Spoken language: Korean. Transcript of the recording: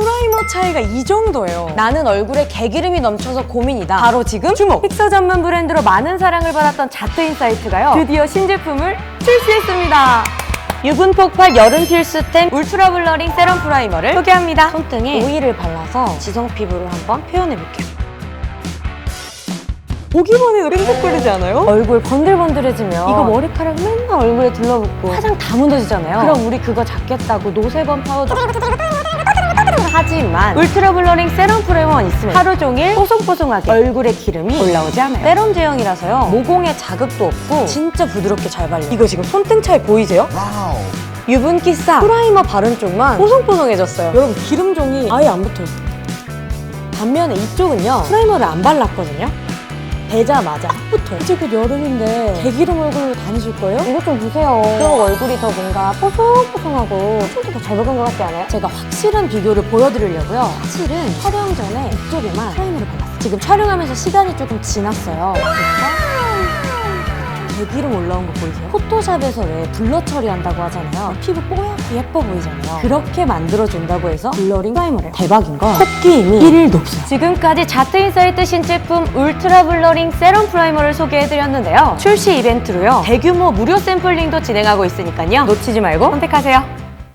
프라이머 차이가 이 정도예요. 나는 얼굴에 개기름이 넘쳐서 고민이다. 바로 지금 주목! 픽서 전문 브랜드로 많은 사랑을 받았던 자트 인사이트가요. 드디어 신제품을 출시했습니다. 유분 폭발 여름 필수템 울트라 블러링 세럼 프라이머를 소개합니다. 손등에 오일을 발라서 지성 피부를 한번 표현해볼게요. 보기만 해도 끈적거리지 않아요? 얼굴 번들번들해지면 이거 머리카락 맨날 얼굴에 들러붙고 화장 다 묻어지잖아요. 그럼 우리 그거 잡겠다고 노세범 파우더 하지만 울트라 블러링 세럼 프레임만 있으면 하루 종일 뽀송뽀송하게 얼굴에 기름이 올라오지 않아요. 세럼 제형이라서요. 모공에 자극도 없고 진짜 부드럽게 잘 발려요. 이거 지금 손등 차이 보이세요? 와우. 유분기 싹 프라이머 바른 쪽만 뽀송뽀송해졌어요. 여러분 기름종이 아예 안 붙어요. 반면에 이쪽은요 프라이머를 안 발랐거든요. 붙어요. 이제 곧 여름인데 개기름 얼굴로 다니실 거예요? 이것 좀 보세요. 그럼 얼굴이 더 뭔가 뽀송뽀송하고 춤도 더 잘 먹은 것 같지 않아요? 제가 확실한 비교를 보여드리려고요. 사실은 촬영 전에 이쪽에만 프라이머를 발랐어요. 지금 촬영하면서 시간이 조금 지났어요. 개기름 올라온 거 보이세요? 포토샵에서 왜 블러 처리한다고 하잖아요. 피부 뽀얗고 예뻐 보이잖아요. 그렇게 만들어준다고 해서 블러링 프라이머를 대박인 건 콧기임이 1일도 없어요. 지금까지 자트 인사이트 신제품 울트라 블러링 세럼 프라이머를 소개해드렸는데요. 출시 이벤트로요. 대규모 무료 샘플링도 진행하고 있으니까요. 놓치지 말고 선택하세요.